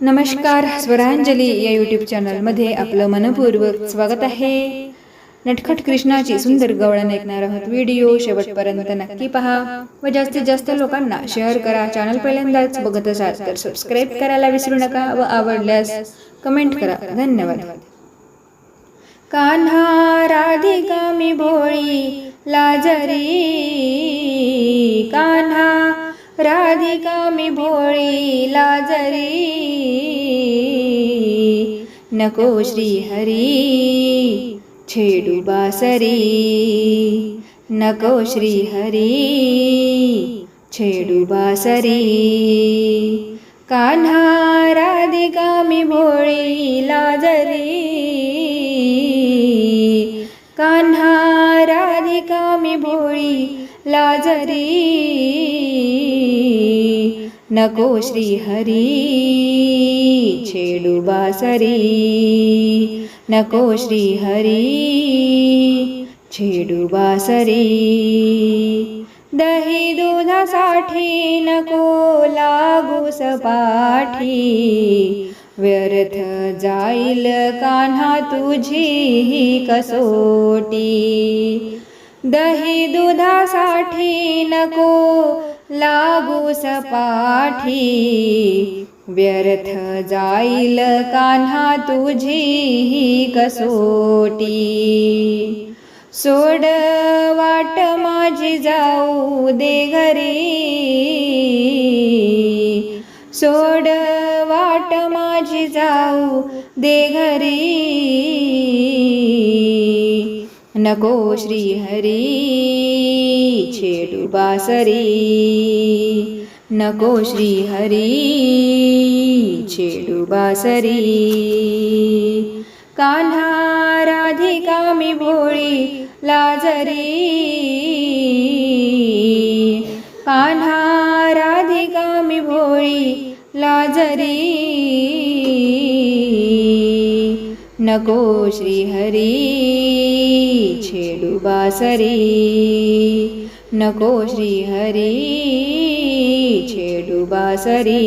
नमस्कार स्वरांजली या यूट्यूब चॅनलमध्ये आपलं मनपूर्वक स्वागत आहे. नटखट कृष्णाची सुंदर गवळण ऐकणार आहोत व्हिडिओ शेवटपर्यंत नक्की पहा. व जास्तीत जास्त लोकांना शेअर करा. चॅनल पहिल्यांदाच बघत असाल तर सबस्क्राईब करायला विसरू नका व आवडल्यास कमेंट करा. धन्यवाद. कान्हा राधिका मी भोळी लाजरी. कान्हा राधिका मी भोळीला जरी नको श्री हरी छेडू बासरी. नको श्री हरी छेडू बासरी. कान्हा राधिका मी भोळी जरी कान्हा राधिका मी भोळी लाजरी. नको श्री हरी छेडू बासरी नको श्री हरी छेडू बासरी दही दुधासाठी नको लागू सपाठी व्यर्थ जाईल कान्हा तुझी ही कसोटी दही दुधासाठी नको लागू सपाठी व्यर्थ जाईल कान्हा तुझी ही कसोटी. सोड वाट माझी जाऊ दे घरी. सोड वाट माझी जाऊ दे घरी. नको श्री हरी छेडू बासरी। नको श्री हरी छेडू बासरी। कान्हा राधिका मी भोळी लाजरी। कान्हा राधिका मी भोळी लाजरी। नको श्रीहरिेडुबा सरि नको श्रीहरि छेडुबा सरि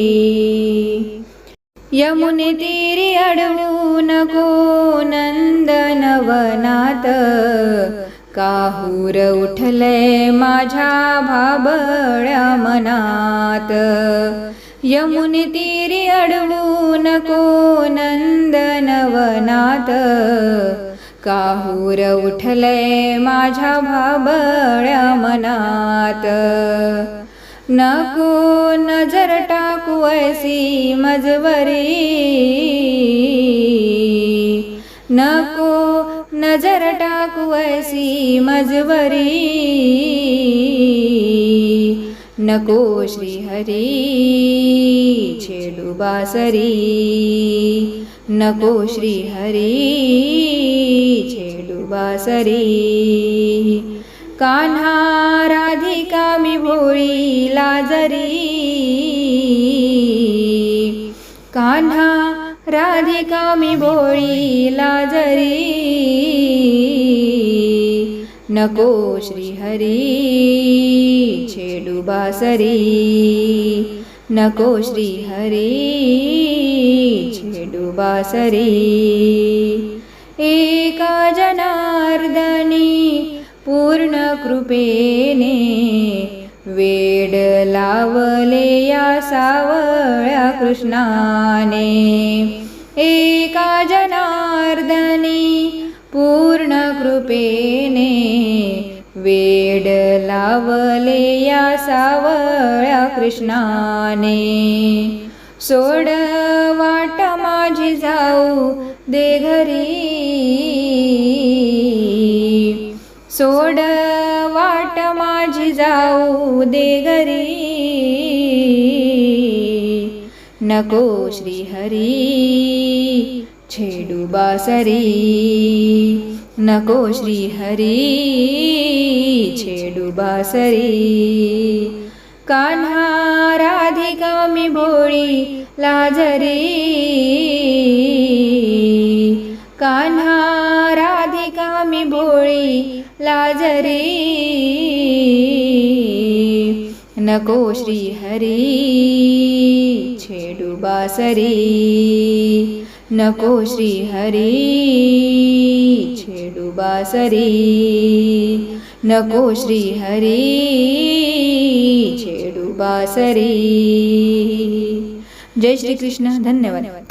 यमुनिरे अडलू नको नन्द काहूर उठले उठल भाबळ्या बमनात् यमुने तीरी अडवू नको नंदनवनात काहूर उठले माझ्या भाबळ्या मनात. नको नजर टाकू ऐसी मजवरी नको नजर टाकू ऐसी मजवरी नको श्री हरी छेडू बासरी. नको श्री हरी छेडू बासरी. कान्हा राधिका मी भोळी लाजरी कान्हा राधिका मी भोळी लाजरी नको श्रीहरिेडुबा सरि नको श्रीहरी छेडुबा सरि एका जनार्दनी पूर्णकृपेने वेड लावले या सावळ्या कृष्णाने। एका कृपेने वेड लावले या सावळ्या कृष्णाने. सोड वाट माझी जाऊ दे घरी. सोड वाट माझी जाऊ दे घरी. नको श्री हरी छेडू बासरी. नको श्री हरी छेडू बासरी. कान्हा राधिकामी भोळी लाजरी. कान्हा राधिकामी भोळी लाजरी. नको श्री हरी छेडू बासरी. नको श्री हरी छेडू बासरी. नको श्री हरी छेडू बासरी. जय श्री कृष्ण धन्यवाद.